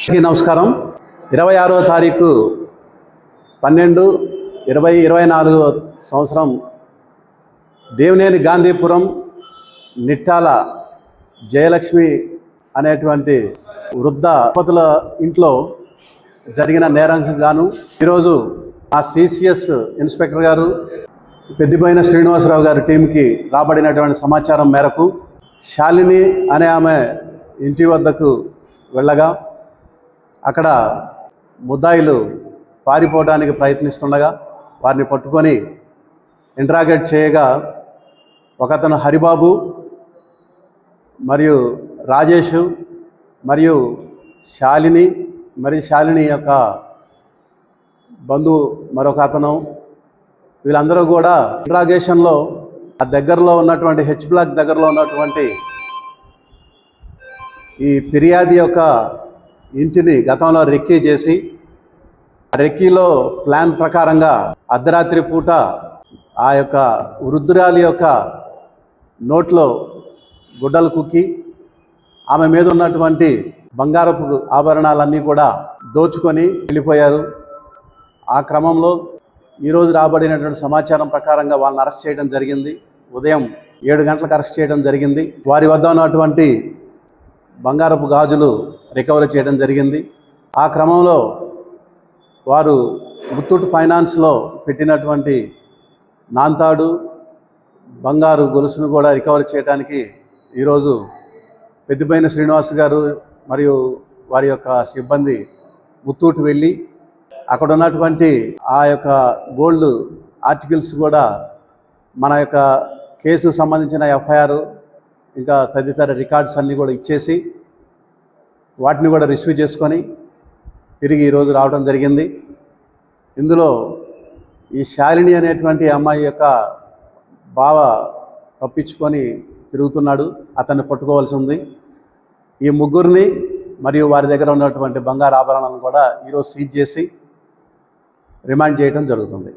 నమస్కారం. ఇరవై ఆరవ తారీఖు పన్నెండు ఇరవై ఇరవై నాలుగో సంవత్సరం దేవినేని గాంధీపురం నిట్టాల జయలక్ష్మి అనేటువంటి వృద్ధ పతుల ఇంట్లో జరిగిన నేరంకు గాను ఈరోజు ఆ సిసిఎస్ ఇన్స్పెక్టర్ గారు పెద్దిపోయిన శ్రీనివాసరావు గారి టీంకి రాబడినటువంటి సమాచారం మేరకు శాలిని అనే ఆమె ఇంటి వద్దకు వెళ్ళగా అక్కడ ముద్దాయిలు పారిపోవడానికి ప్రయత్నిస్తుండగా వారిని పట్టుకొని ఇంట్రాగేట్ చేయగా ఒకతను హరిబాబు మరియు రాజేష్ మరియు శాలిని మరియు శాలిని యొక్క బంధువు మరొక అతను. వీళ్ళందరూ కూడా ఇంట్రాగేషన్లో ఆ దగ్గరలో ఉన్నటువంటి హెచ్ బ్లాక్ దగ్గరలో ఉన్నటువంటి ఈ ఫిర్యాది యొక్క ఇంటిని గతంలో రెక్కీ చేసి ఆ రెక్కీలో ప్లాన్ ప్రకారంగా అర్ధరాత్రి పూట ఆ యొక్క వృద్ధురాలి యొక్క నోట్లో గుడ్డలు కుక్కి ఆమె మీద ఉన్నటువంటి బంగారపు ఆభరణాలన్నీ కూడా దోచుకొని వెళ్ళిపోయారు. ఆ క్రమంలో ఈరోజు రాబడినటువంటి సమాచారం ప్రకారంగా వాళ్ళని అరెస్ట్ చేయడం జరిగింది. ఉదయం ఏడు గంటలకు అరెస్ట్ చేయడం జరిగింది. వారి వద్ద ఉన్నటువంటి బంగారపు గాజులు రికవరీ చేయడం జరిగింది. ఆ క్రమంలో వారు ముత్తూట్ ఫైనాన్స్లో పెట్టినటువంటి నాంతాడు బంగారు గొలుసును కూడా రికవరీ చేయడానికి ఈరోజు పెద్దపైన శ్రీనివాస్ గారు మరియు వారి యొక్క సిబ్బంది ముత్తూటు వెళ్ళి అక్కడ ఉన్నటువంటి ఆ యొక్క గోల్డ్ ఆర్టికల్స్ కూడా మన యొక్క కేసుకు సంబంధించిన ఎఫ్ఐఆర్ ఇంకా తదితర రికార్డ్స్ అన్నీ కూడా ఇచ్చేసి వాటిని కూడా రిసీవ్ చేసుకొని తిరిగి ఈరోజు రావడం జరిగింది. ఇందులో ఈ శాలిని అనేటువంటి అమ్మాయి యొక్క బావ తప్పించుకొని తిరుగుతున్నాడు. అతన్ని పట్టుకోవాల్సి ఉంది. ఈ ముగ్గురిని మరియు వారి దగ్గర ఉన్నటువంటి బంగారు ఆభరణాలను కూడా ఈరోజు సీజ్ చేసి రిమాండ్ చేయడం జరుగుతుంది.